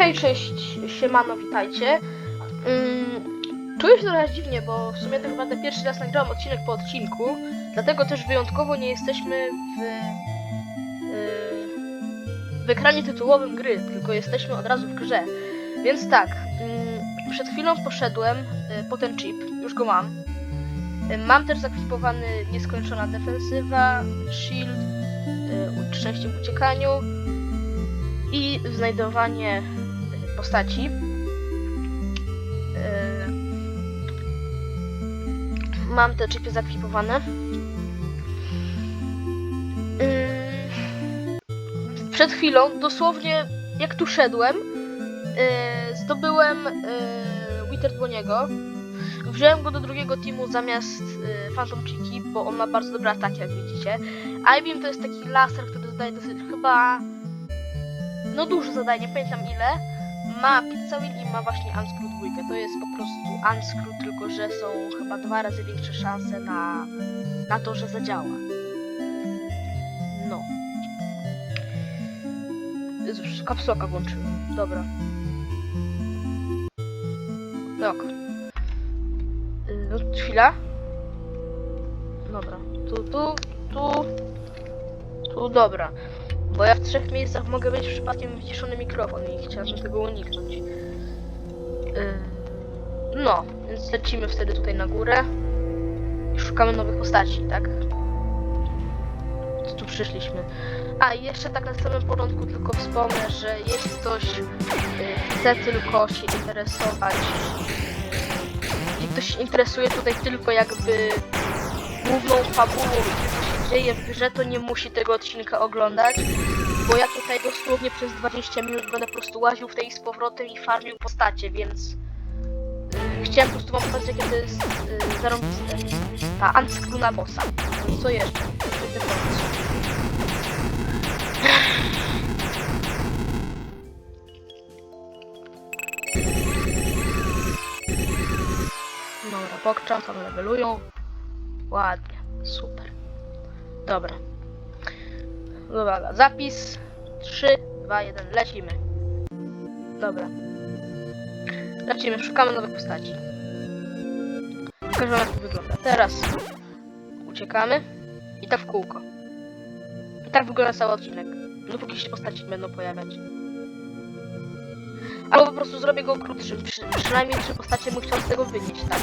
Hej, cześć, siemano, witajcie. Mm, czuję się trochę dziwnie, bo w sumie tak naprawdę pierwszy raz nagrałam odcinek po odcinku, dlatego też wyjątkowo nie jesteśmy w, yy, w ekranie tytułowym gry, tylko jesteśmy od razu w grze. Więc tak, mm, przed chwilą poszedłem y, po ten chip, już go mam. Y, Mam też zakwipowany nieskończona defensywa, shield, szczęście w uciekaniu i znajdowanie postaci. Y, Mam te chipy zakwipowane. Y, Przed chwilą, dosłownie jak tu szedłem, y, zdobyłem y, Wither Dłoniego. Wziąłem go do drugiego teamu zamiast y, Phantom Chiki, bo on ma bardzo dobre ataki, jak widzicie. Ibeam to jest taki laser, który zadaje dosyć chyba no dużo zadań, nie pamiętam ile. Ma Pizza Wheel i ma właśnie Unscrew 2. To jest po prostu Unscrew, tylko że są chyba dwa razy większe szanse na, na to, że zadziała. No. Jezus, kapsułka włączyłem. Dobra. Y, No, chwila. Dobra. Tu, tu, tu. Tu, dobra. Bo ja w trzech miejscach mogę mieć przypadkiem wyciszony mikrofon i chciałabym tego uniknąć. Yy, No, więc lecimy wtedy tutaj na górę i szukamy nowych postaci, tak? Tu przyszliśmy. A i jeszcze tak na samym początku tylko wspomnę, że jeśli ktoś yy, chce tylko się interesować, jeśli ktoś interesuje tutaj tylko jakby główną fabułą w grze, to nie musi tego odcinka oglądać, bo ja tutaj dosłownie przez 20 minut będę po prostu łaził w tej z powrotem i farmił postacie, więc yy, chciałem po prostu wam pokazać, jakie to jest yy, zarąbiste. Ta Unscrew bossa. Co jeszcze? Dobra, pokczam, tam levelują. Ładnie, super. Dobra. Dobra, zapis. 3, 2, 1, lecimy. Dobra. Lecimy, szukamy nowych postaci. Pokażę jak to wygląda. Teraz uciekamy i tak w kółko. I tak wygląda cały odcinek. Dopóki się postaci będą pojawiać. Albo po prostu zrobię go krótszym. Przy, przynajmniej trzy postacie mu chciał z tego wynieść, tak?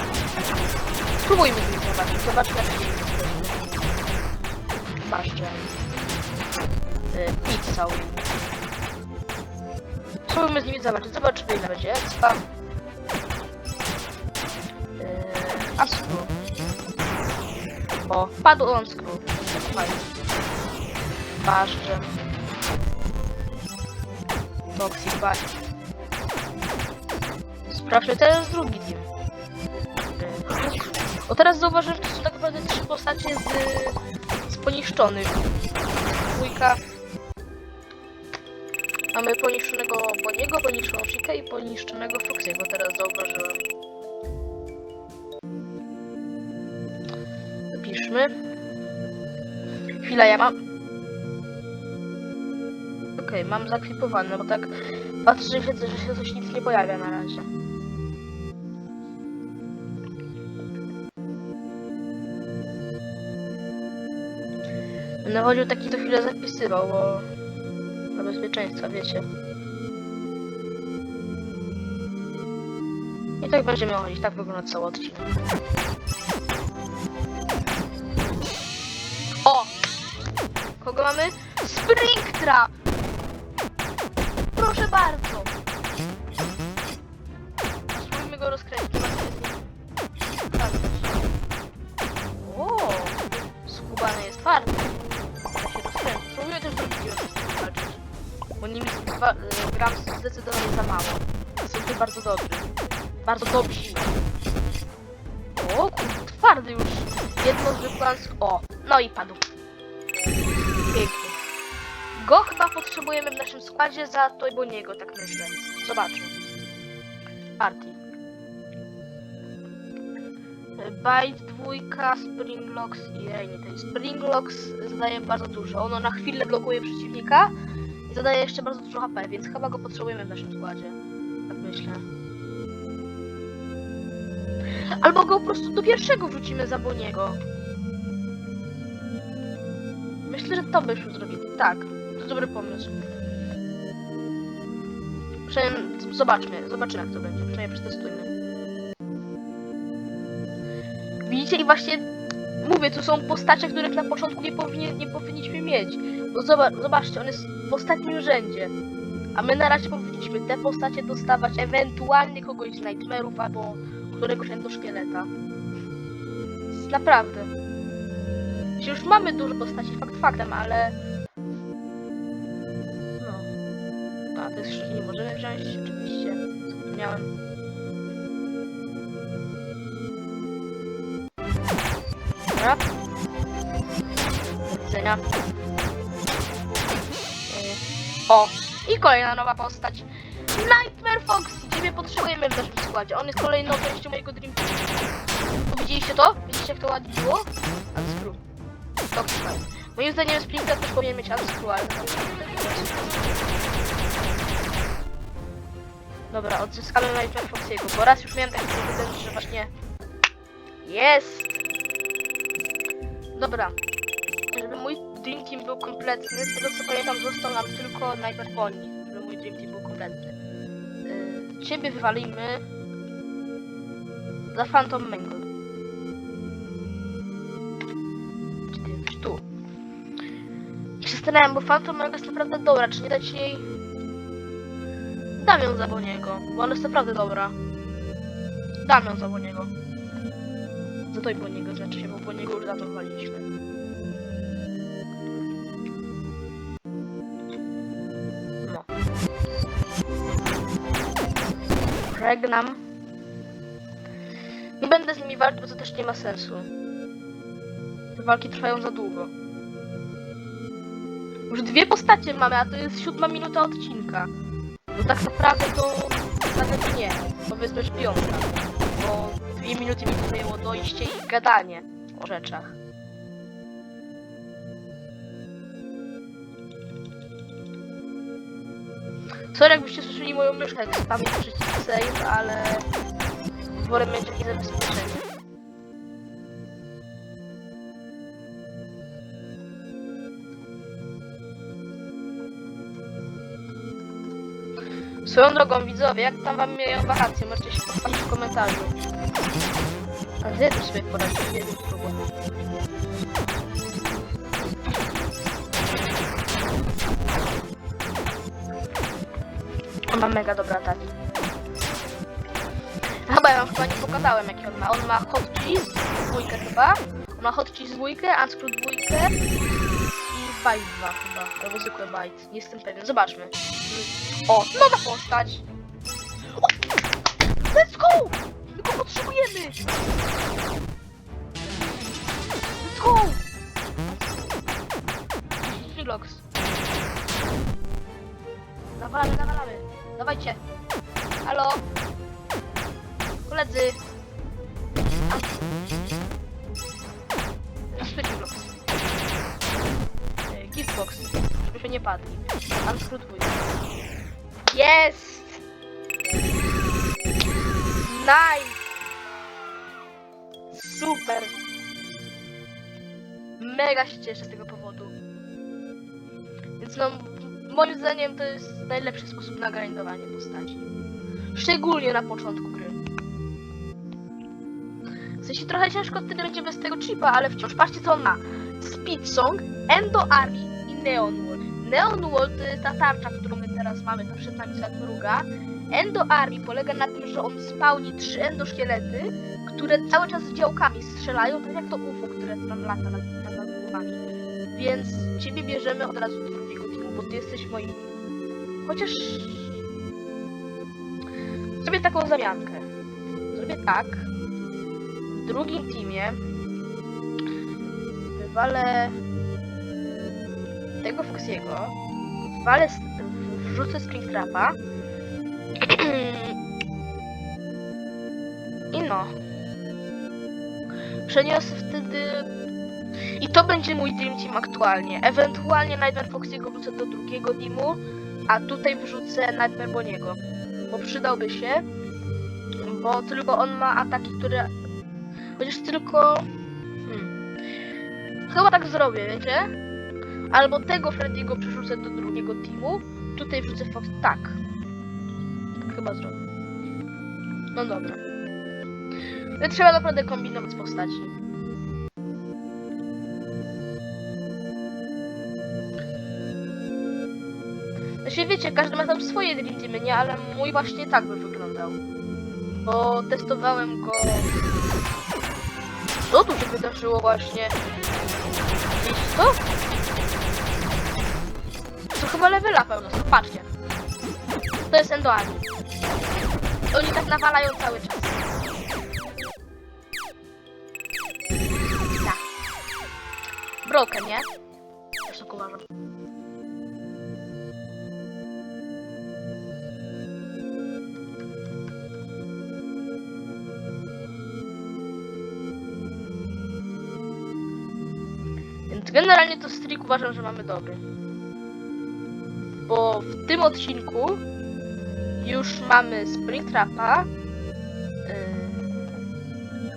Spróbujmy zobaczyć. Zobaczmy jak jest. Patrzcie. Y, Pizza. Spróbujmy z nimi zobaczyć. Zobaczymy ile będzie. Spam. Yy, Unscrew. O, padł Unscrew. Fajnie. Paszcze. Toxic Bite. Sprawdźmy teraz drugi team. Yy, O teraz zauważyłem, że to są tak naprawdę trzy postacie z poniszczonych. Dwójka. Mamy poniszczonego Boniego, poniszczoną Chikę i poniszczonego Foxiego, teraz zauważyłem. Zapiszmy. Chwila, ja mam... Okej, mam zakwipowane, bo tak patrzę, że widzę, że się coś nic nie pojawia na razie. Będę chodził taki to chwilę zapisywał, bo dla bezpieczeństwa, wiecie. I tak będziemy chodzić, tak wygląda cały odcinek. O! Kogo mamy? Springtrap! Proszę bardzo! Dwa, y, gram zdecydowanie za mało. Są tu bardzo dobrzy. Bardzo dobrzy. O, twardy już. Jedno zwykłe... O, no i padł. Pięknie. Go chyba potrzebujemy w naszym składzie za to bo niego, tak myślę. Zobaczmy. Party. Bite dwójka, Springlocks i Rainy. Springlocks zadaje bardzo dużo. Ono na chwilę blokuje przeciwnika i zadaje jeszcze bardzo dużo HP, więc chyba go potrzebujemy w naszym składzie. Tak myślę. Albo go po prostu do pierwszego wrzucimy za Boniego. Myślę, że to byśmy zrobili. Tak, to dobry pomysł. Przynajmniej zobaczmy, zobaczymy jak to będzie. Przynajmniej przetestujmy. Widzicie i właśnie mówię, tu są postacie, których na początku nie, powinien, nie powinniśmy mieć. Bo zobacz, zobaczcie, on jest w ostatnim rzędzie. A my na razie powinniśmy te postacie dostawać ewentualnie kogoś z Nightmare'ów albo któregoś endoszkieleta. Naprawdę. Już mamy dużo postaci, fakt faktem, ale... No. A, to jest nie możemy wziąć, oczywiście. Zapomniałem. Dobra. Do widzenia. O! I kolejna nowa postać. Nightmare Fox! Ciebie potrzebujemy w naszym składzie. On jest kolejną częścią mojego Dream Teamu. Widzieliście to? Widzicie jak to ładnie było? Unscrew. Toxified. Moim zdaniem Splinter też powinien mieć Unscrew, ale... Dobra, odzyskamy Nightmare Foxiego, bo raz już miałem taki precedens, że właśnie... Jest! Dobra. Żeby mój Dream Team był kompletny, z tego co pamiętam został nam tylko Nightmare Pony, żeby mój Dream Team był kompletny. Yy, ciebie wywalimy za Phantom ty jesteś? Tu. I zastanawiam, bo Phantom Mangle jest naprawdę dobra, czy nie dać jej... Dam ją za Boniego, bo ona jest naprawdę dobra. Dam ją za Boniego. Za to i Boniego, znaczy się, bo Boniego już za to. No. Żegnam. Nie będę z nimi walczyć, bo to też nie ma sensu. Te walki trwają za długo. Już dwie postacie mamy, a to jest siódma minuta odcinka. No tak naprawdę to nawet nie. Powiedzmy, że piąta. Bo dwie minuty mi to zajęło dojście i gadanie o rzeczach. Sorry, jakbyście słyszeli moją myszkę, jak spamię przycisk save, ale wolę mieć jakieś zabezpieczenie. Swoją drogą widzowie, jak tam wam mijają wakacje, możecie się postawić w komentarzu. A ty sobie poradzisz? Nie wiem, spróbuj. On ma mega dobre ataki. Chyba ja wam chyba nie pokazałem jaki on ma. On ma hot cheese, dwójkę chyba. On ma hot cheese dwójkę, unscrew dwójkę i bite 2 chyba. Albo zwykłe bite. Nie jestem pewien. Zobaczmy. O, nowa postać! Potrzebujemy! Let's go! Filox. Nawalamy, nawalamy. Dawajcie. Halo? Koledzy. Filox. E, Giftbox. Żebyśmy nie padli. Unscrew dwójkę. Jest! Nice! Super! Mega się cieszę z tego powodu. Więc no, moim zdaniem to jest najlepszy sposób na grindowanie postaci. Szczególnie na początku gry. W sensie trochę ciężko wtedy będzie bez tego chipa, ale wciąż. Patrzcie co on ma. Speed Song, Endo Army i Neon Wall. Neon Wall to jest ta tarcza, którą my teraz mamy, ta przed nami za druga. Endo Army polega na tym, że on spałni trzy endoszkielety, które cały czas z działkami strzelają, tak jak to UFO, które tam lata nad, głowami. Więc ciebie bierzemy od razu do drugiego teamu, bo ty jesteś moim... Chociaż... Zrobię taką zamiankę. Zrobię tak. W drugim teamie wywalę tego Foxiego, wywalę, wrzucę Springtrapa i no. Przeniosę wtedy I to będzie mój Dream Team aktualnie. Ewentualnie Nightmare Foxy'ego wrzucę do drugiego teamu, a tutaj wrzucę Nightmare Boniego. Bo przydałby się, bo tylko on ma ataki, które... Chociaż tylko... Hmm. Chyba tak zrobię, wiecie? Albo tego Freddy'ego przerzucę do drugiego teamu, tutaj wrzucę Fox... Tak chyba zrobię. No dobra. No, trzeba naprawdę kombinować postaci. Znaczy wiecie, każdy ma tam swoje Teamy, nie? Ale mój właśnie tak by wyglądał. Bo testowałem go... Co tu się wydarzyło właśnie? Widzisz to? Chyba level upem dostał, patrzcie. To jest Endoani. Oni tak nawalają cały czas. Broken, nie? Też tak uważam. Więc generalnie to streak uważam, że mamy dobry. Bo w tym odcinku już mamy Springtrapa,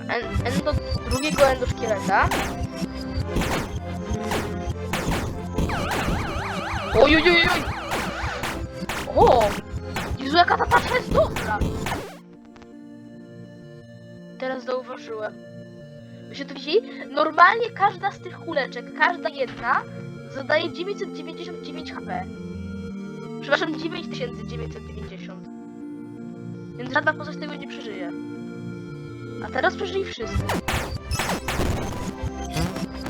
en, endo, drugiego endoszkieleta. Oj, oj, oj, oj! O! Jezu, jaka ta tarcza jest dobra! Teraz zauważyłem. Się to widzi? Normalnie każda z tych kuleczek, każda jedna zadaje 999 HP. Przepraszam, 9990. Więc żadna postać tego nie przeżyje. A teraz przeżyli wszyscy.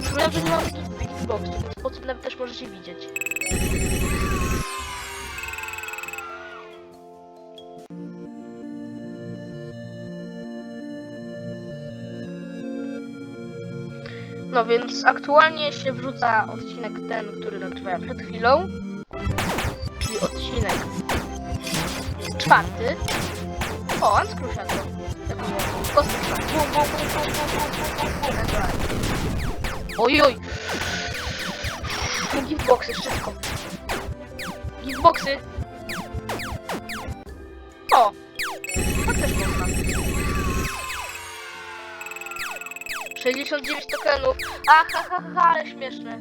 Przypominam, że nie mam Xboxów, więc po tym nawet też możecie widzieć. No więc aktualnie się wrzuca odcinek ten, który nagrywałem przed chwilą. Czyli odcinek czwarty. O. Kosmos czwarty. Bum, Giftboxy, szybko. Giftboxy. O. Tak też można. 69 tokenów. Aha, ha, ha, ale śmieszne.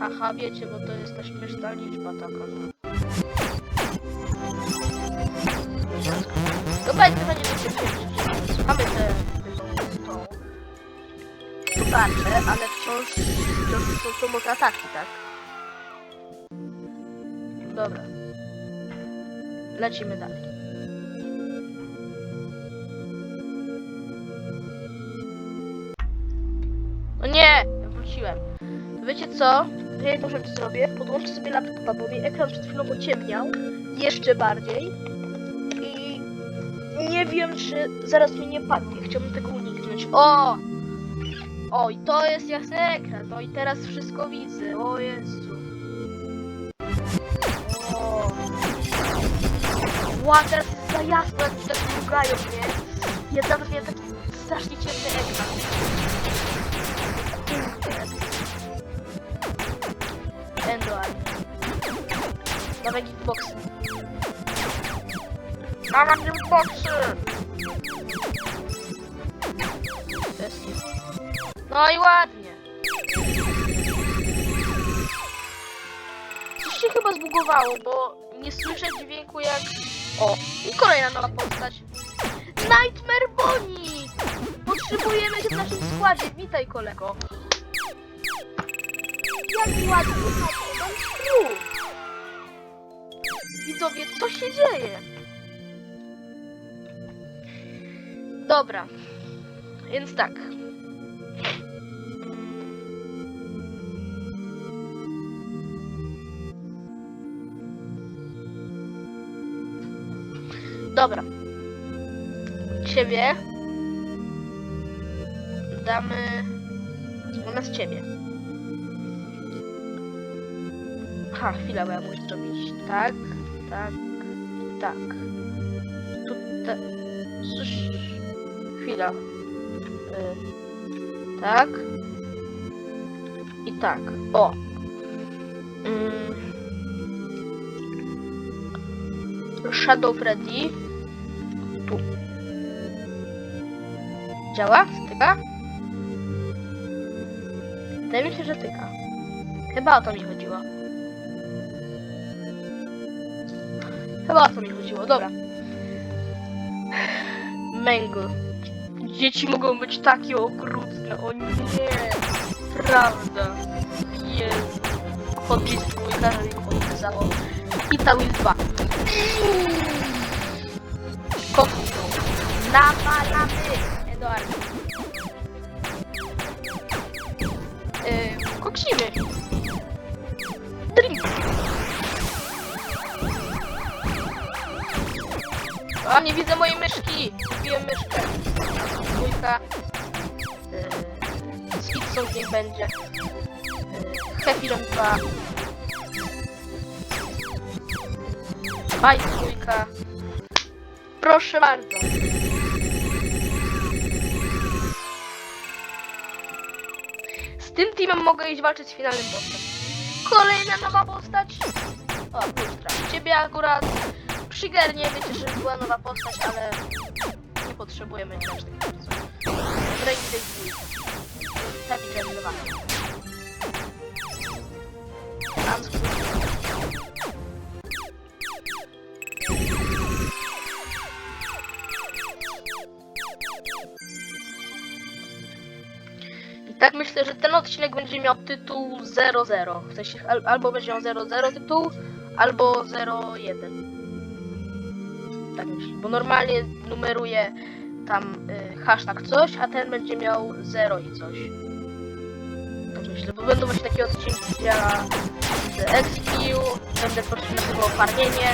Haha, wiecie, bo to jest ta śmieszna liczba taka, no. Dobra, chyba nie będzie Zobaczę, ale wciąż... wciąż są to może ataki, tak? Dobra. Lecimy dalej. O nie! Wróciłem. Wiecie co? Ja jedną rzecz zrobię. Podłączę sobie laptopa, bo mi ekran przed chwilą pociemniał. Jeszcze bardziej. I nie wiem, czy zaraz mi nie padnie. Chciałbym tego uniknąć. O! O, i to jest jasny ekran. No i teraz wszystko widzę. O Jezu. O. Ła, teraz jest za jasno, jak drugają, nie? Ja nawet miałem taki strasznie ciemny ekran. Enduar. Dawaj hitboxy. Dawaj hitboxy! Jest. No i ładnie. Coś się chyba zbugowało, bo nie słyszę dźwięku jak... O, i kolejna nowa postać. Nightmare Bonnie! Potrzebujemy cię w naszym składzie. Witaj kolego. Jak ładnie Crew! Widzowie, co się dzieje? Dobra. Więc tak. Dobra. Ciebie damy zamiast ciebie. Ha, chwila, bo ja muszę zrobić tak, tak tak. Tutaj. Chwila. Y, tak. I tak. O. Mm. Shadow Freddy. Tu. Działa? Styka? Wydaje mi się, że tyka. Chyba o to mi chodziło. Chyba o to mi chodziło, dobra. Mango. Dzieci mogą być takie okrutne, o nie. Prawda. Jezu. Z dwójka, że mi podpisało. I ta Will 2. Kocham. Nawalamy. Eduard. Yy, koksimy. Drink. A nie widzę mojej myszki. Kupiłem myszkę. Hitsong niech będzie. Yy, Hefirem 2. Bajt dwójka. Proszę bardzo. Z tym teamem mogę iść walczyć z finalnym bossem. Kolejna nowa postać. O, Lustra. Ciebie akurat przygarnie, wiecie, że była nowa postać, ale nie potrzebujemy aż tak bardzo. Day I tak myślę, że ten odcinek będzie miał tytuł 00. W sensie al albo będzie miał 00 tytuł, albo 01. Tak myślę, bo normalnie numeruje tam y, hashtag coś, a ten będzie miał 0 i coś. Tak myślę, bo będą właśnie takie odcinki, gdzie ja z Expiu będę po prostu nazywał farmienie,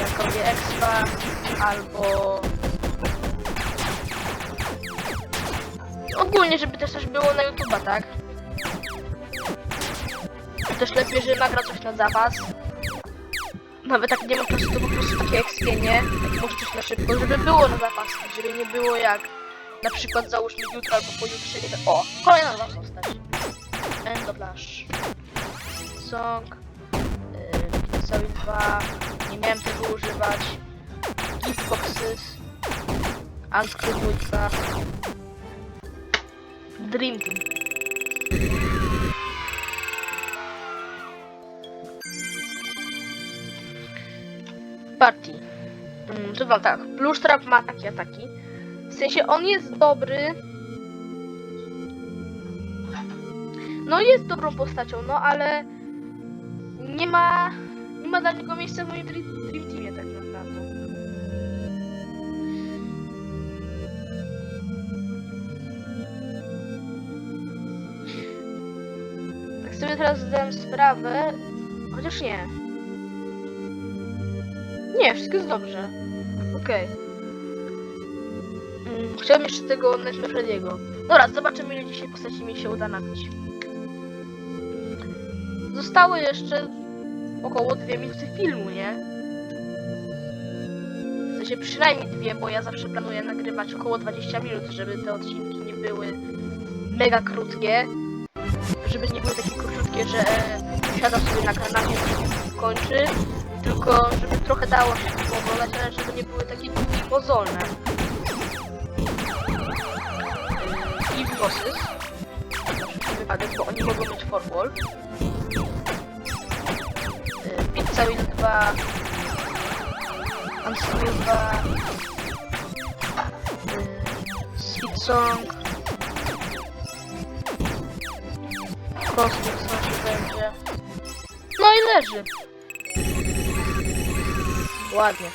jak robię expa, albo Ogólnie, żeby też coś było na YouTube'a, tak? Też lepiej, że nagra coś na zapas. Nawet jak nie ma czasu, to po prostu takie ekspienie, tak może coś na szybko, żeby było na zapas, żeby nie było jak na przykład załóżmy jutro albo pojutrze, wiem. O, kolejna nowa postać. End of Flash. Song. Yy, cały 2. Nie miałem tego używać. Giftboxes. Unscrew 2. Dream Team. Party. Mm, to wam tak. Plus Trap ma takie ataki. Sensie on jest dobry. No jest dobrą postacią, no ale nie ma nie ma dla niego miejsca w moim Dream, dream Teamie tak naprawdę. Tak sobie teraz zdałem sprawę, chociaż nie. Nie, wszystko jest dobrze. Okej. Mm, Chciałem jeszcze tego Nightmare Freddy'ego. Dobra, zobaczymy ile dzisiaj postaci mi się uda nabić. Zostały jeszcze około 2 minuty filmu, nie? W sensie przynajmniej dwie, bo ja zawsze planuję nagrywać około 20 minut, żeby te odcinki nie były mega krótkie. Żeby nie były takie króciutkie, że siadam sobie na kanapie i kończy. Tylko żeby trochę dało się oglądać, ale żeby nie były takie długie i mozolne. Wszelki wypadek, bo oni mogą mieć forwall. Pizza Will 2 Unscrew 2 Sweet Song. Kosmos co się będzie. No i leży. Ładnie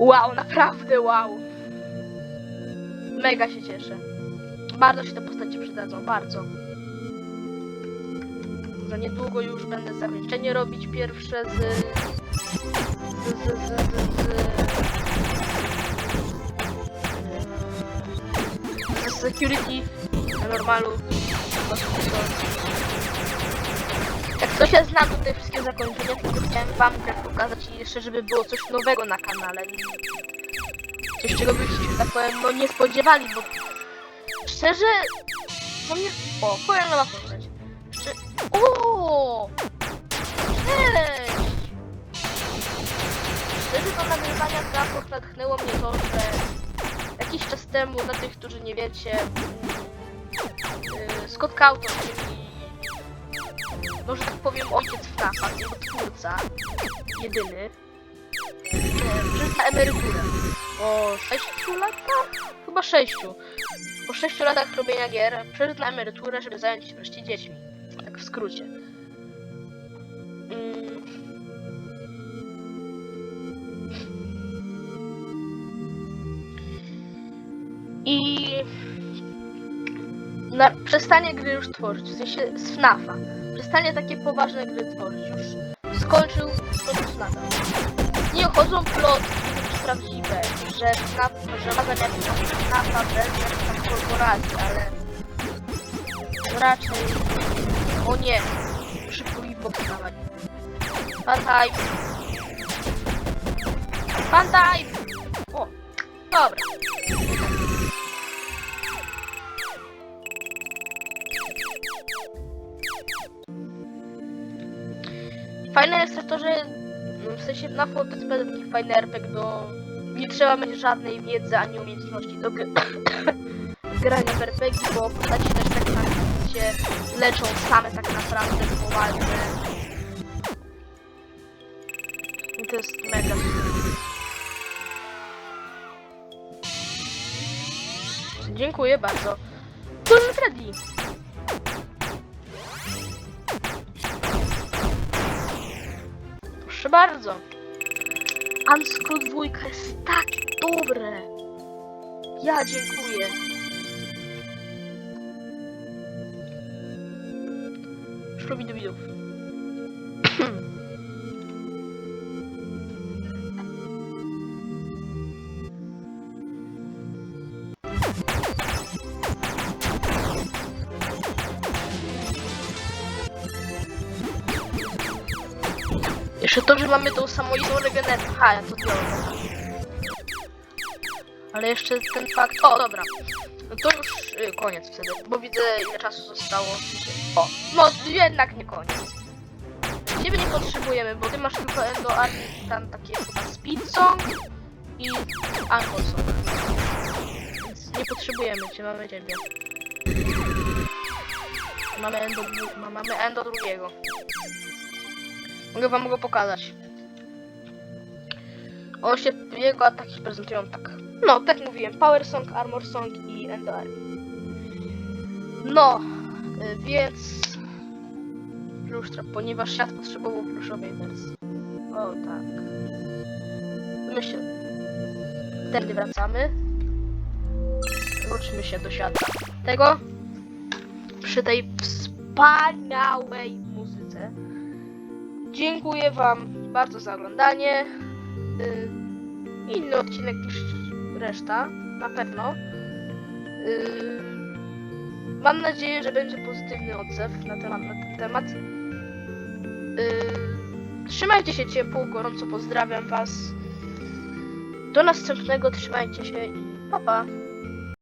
Wow, naprawdę wow Mega się cieszę bardzo się te postacie przydadzą, bardzo. Za niedługo już będę zakończenie robić pierwsze z... z... z... z... z... z... z security na normalu. Jak To się znam tutaj wszystkie zakończenia, tylko chciałem wam grę pokazać jeszcze, żeby było coś nowego na kanale. Coś, czego byście, tak powiem, no nie spodziewali, bo szczerze, no nie... O, kolejna nowa postać. Szczerze... O! Cześć! Szczerze, do nagrywania raport natchnęło mnie to, że jakiś czas temu, dla tych, którzy nie wiecie, yy, Scott Cawthon, czyli może tak powiem ojciec FNAFa, jego twórca, jedyny, e, przyszedł na emeryturę. Po 6 latach? Chyba 6. Po 6 latach robienia gier przeszedł na emeryturę, żeby zająć się wreszcie dziećmi. Tak w skrócie. Mm. I na, przestanie gry już tworzyć, w sensie z FNAFa. Przestanie takie poważne gry tworzyć już. Skończył to nadal. Nie chodzą plotki prawdziwe, że FNAF, że ma zamiar FNAFa bez jakiejś tam korporacji, ale raczej... O nie! Szybko mi powstawać. Fantaj! Fantaj! O! Dobra. Fajne jest to, że w sensie na to jest bardzo taki fajny RPG do... Nie trzeba mieć żadnej wiedzy ani umiejętności do grania w RPG, bo postaci też tak naprawdę się leczą same tak naprawdę po walce. I to jest mega. Dziękuję bardzo. Duży Freddy! Bardzo. Unscrew 2 jest tak dobre. Ja dziękuję. Szlubi widów. Jeszcze to, że mamy tą samoistną regenerację. Ha, ja to biorę. Ale jeszcze ten fakt... O, dobra. No to już y, koniec wtedy, bo widzę ile czasu zostało. O, no jednak nie koniec. Ciebie nie potrzebujemy, bo ty masz tylko Endo Army, tam takie chyba i Angle Song. Więc nie potrzebujemy cię, mamy ciebie. Mamy Endo, mamy Endo drugiego. Mogę wam go pokazać. On się, jego ataki prezentują tak. No, tak mówiłem, Power Song, Armor Song i Army. No, y, więc... Lustra, ponieważ świat potrzebował pluszowej wersji. O, tak. Myślę. Wtedy wracamy. Wróćmy się do świata. Tego przy tej wspaniałej. Dziękuję Wam bardzo za oglądanie. Y, Inny odcinek niż reszta, na pewno. Y, Mam nadzieję, że będzie pozytywny odzew na temat. Na ten temat. Y, Trzymajcie się ciepło, gorąco pozdrawiam Was. Do następnego, trzymajcie się i pa pa.